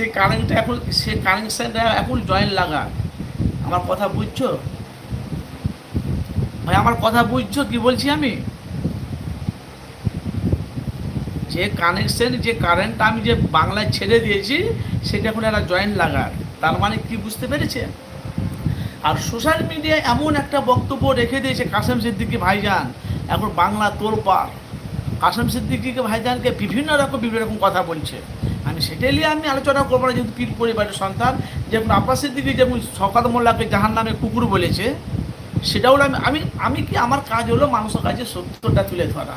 সে কারেন্টটা এখন সে কানেকশানটা এখন জয়েন্ট লাগা আমার কথা বুঝছ? ভাই, আমার কথা বুঝছ? কি বলছি আমি? যে কানেকশন যে কারেন্টটা আমি যে বাংলায় ছেড়ে দিয়েছি, সেটা এখন একটা জয়েন্ট লাগার তার মানে কি বুঝতে পেরেছে? আর সোশ্যাল মিডিয়ায় এমন একটা বক্তব্য রেখে দিয়েছে কাসেম সিদ্দিকি ভাইজান। এখন বাংলা তোলপাড়। কাসেম সিদ্দিকিকে ভাইজানকে বিভিন্ন রকম বিভিন্ন রকম কথা বলছে। আমি সেটাই নিয়ে আমি আলোচনা করব না, যেহেতু পীর পরিবারের সন্তান। যেমন আব্বাস সিদ্দিকি যেমন শকাত মোল্লাকে জাহান নামে কুকুর বলেছে সেটা হলো আমি আমি আমি কি আমার কাজ হলো মানুষের কাছে সত্যটা তুলে ধরা?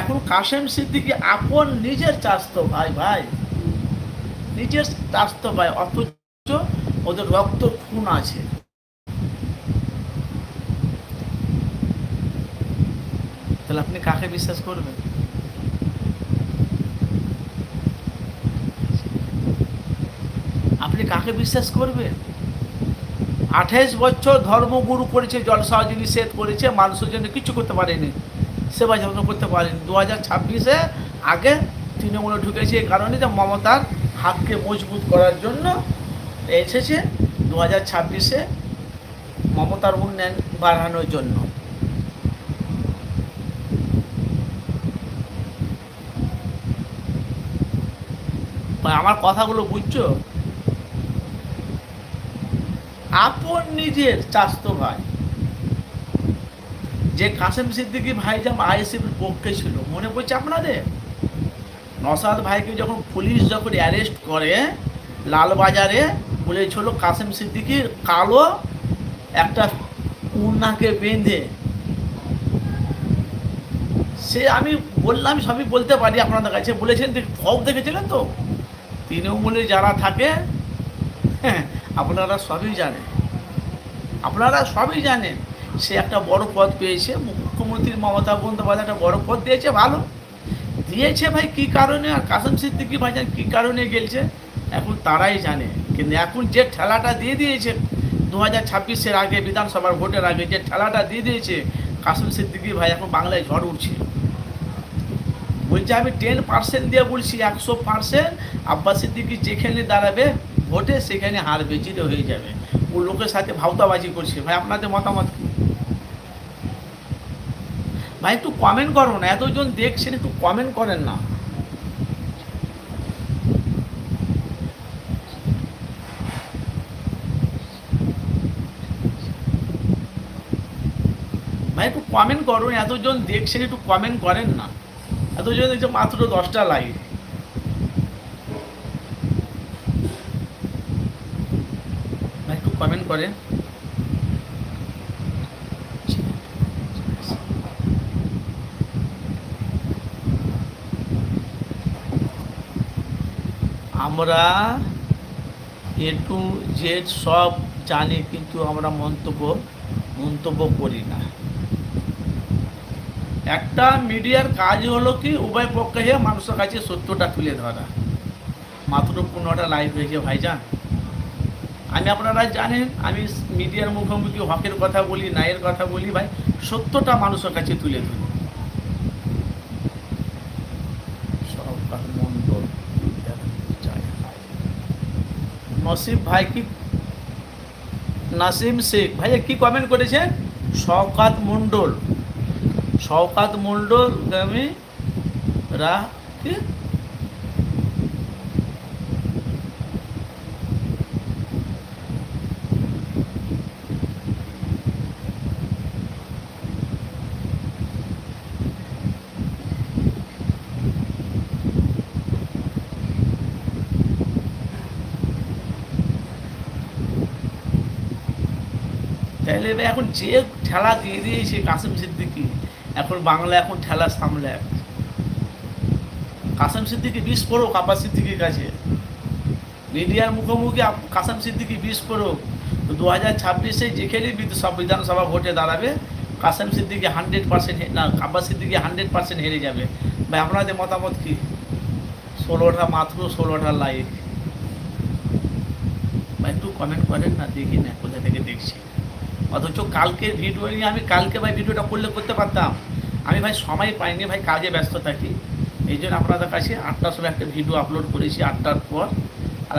এখন কাশেম সিদ্দিকি আপন নিজের চাস্ত ভাই ভাই। নিজের চাস্ত ভাই, অথচ ওদের রক্ত খুন আছে। তাহলে আপনি কাকে বিশ্বাস করবেন আপনি কাকে বিশ্বাস করবে? আঠাইশ বছর ধর্মগুরু করেছে, জলসা নিষেধ করেছে মানুষের জন্য কিছু করতে পারেনি। সেবা যত্ন করতে পারেনি। দু হাজার ছাব্বিশে আগে তৃণমূলে ঢুকেছে এই কারণে যে মমতার হাতকে মজবুত করার জন্য এসেছে দু হাজার ছাব্বিশে মমতার উন্নয়ন বাড়ানোর জন্য। আমার কথাগুলো বুঝছ? আপন নিজের চাস্ত ভাই। যে কাসেম সিদ্দিকি ভাই যেমন আইএসএফ পক্ষে ছিল, মনে পড়ছে আপনাদের? নসাদ ভাইকে যখন পুলিশ যখন অ্যারেস্ট করে, লালবাজারে বলেছিল কাসেম সিদ্দিকি কালো একটা উন্নাকে বেঁধে। সে আমি বললাম, সবই বলতে পারি আপনাদের কাছে। বলেছেন সব দেখেছিলেন তো? তৃণমূলে যারা থাকে হ্যাঁ আপনারা সবই জানেন। আপনারা সবই জানেন, সে একটা বড় পদ পেয়েছে। মুখ্যমন্ত্রী মমতা বন্দ্যোপাধ্যায় একটা বড় পদ দিয়েছে, ভালো। দিয়েছে ভাই কি কারণে? আর কাসম সিদ্দিকি ভাইজান কি কারণে গেলছে? এখন তারাই জানে। কিন্তু এখন যে ঠেলাটা দিয়ে দিয়েছে দু হাজার ছাব্বিশের আগে বিধানসভার ভোটের আগে যে ঠেলাটা দিয়ে দিয়েছে, কাসম সিদ্দিকি ভাই এখন বাংলায় ঝড় উঠছে। বলছে আমি টেন পার্সেন্ট দিয়ে বলছি, একশো পার্সেন্ট আব্বাস সিদ্দিকি যেখানে দাঁড়াবে ভোটে সেখানে হারবে জিতে হয়ে যাবে। ও লোকের সাথে ভাওতাবাজি করছে। ভাই, আপনাদের মতামত ভাই, একটু কমেন্ট করো না। এতজন দেখছেন, একটু কমেন্ট করেন না। ভাই, একটু কমেন্ট করুন এতজন দেখছেন, একটু কমেন্ট করেন না। এতজন মাত্র দশটা লাইক ভাই একটু কমেন্ট করে। আমরা এ টু জেড সব জানি, কিন্তু আমরা মন্তব্য মন্তব্য করি না। একটা মিডিয়ার কাজ হলো কি, উভয় পক্ষে মানুষের কাছে সত্যটা তুলে ধরা। মাত্র পনেরোটা লাইভ হয়েছে ভাইজান। আমি আপনারা জানেন, আমি মিডিয়ার মুখোমুখি, হকের কথা বলি, ন্যায়ের কথা বলি, ভাই, সত্যটা মানুষের কাছে তুলে ধরি। নসিব ভাই কি? নাসিম শেখ ভাইয়া কি কমেন্ট করেছেন? শওকাত মণ্ডল। শওকাত মণ্ডল, আমি রা কি? এবার এখন যে ঠেলা দিয়ে দিয়েছে কাসেম সিদ্দিকি, এখন বাংলা এখন ঠেলা সামলে। কাসেম সিদ্দিকি পড়ো কাপা সিদ্দিকির কাছে। মিডিয়ার মুখোমুখি কাসেম সিদ্দিকি পড়ো দু হাজার ছাব্বিশে যেখানে সব বিধানসভা ভোটে দাঁড়াবে। কাসেম সিদ্দিকি হান্ড্রেড পার্সেন্ট না কাপা সিদ্দিকি হান্ড্রেড পার্সেন্ট হেরে যাবে। ভাই, আপনাদের মতামত কি? ষোলোটা মাত্র, ষোলোটা লাইক একটু কমেন্ট করেন না, দেখি না, কোথা থেকে দেখছি। অথচ কালকের ভিডিও নিয়ে আমি, কালকে ভাই ভিডিওটা করলে করতে পারতাম। আমি ভাই সময় পাইনি ভাই, কাজে ব্যস্ত থাকি। এই জন্য আপনাদের কাছে আটটার সময় একটা ভিডিও আপলোড করেছি, আটটার পর। আর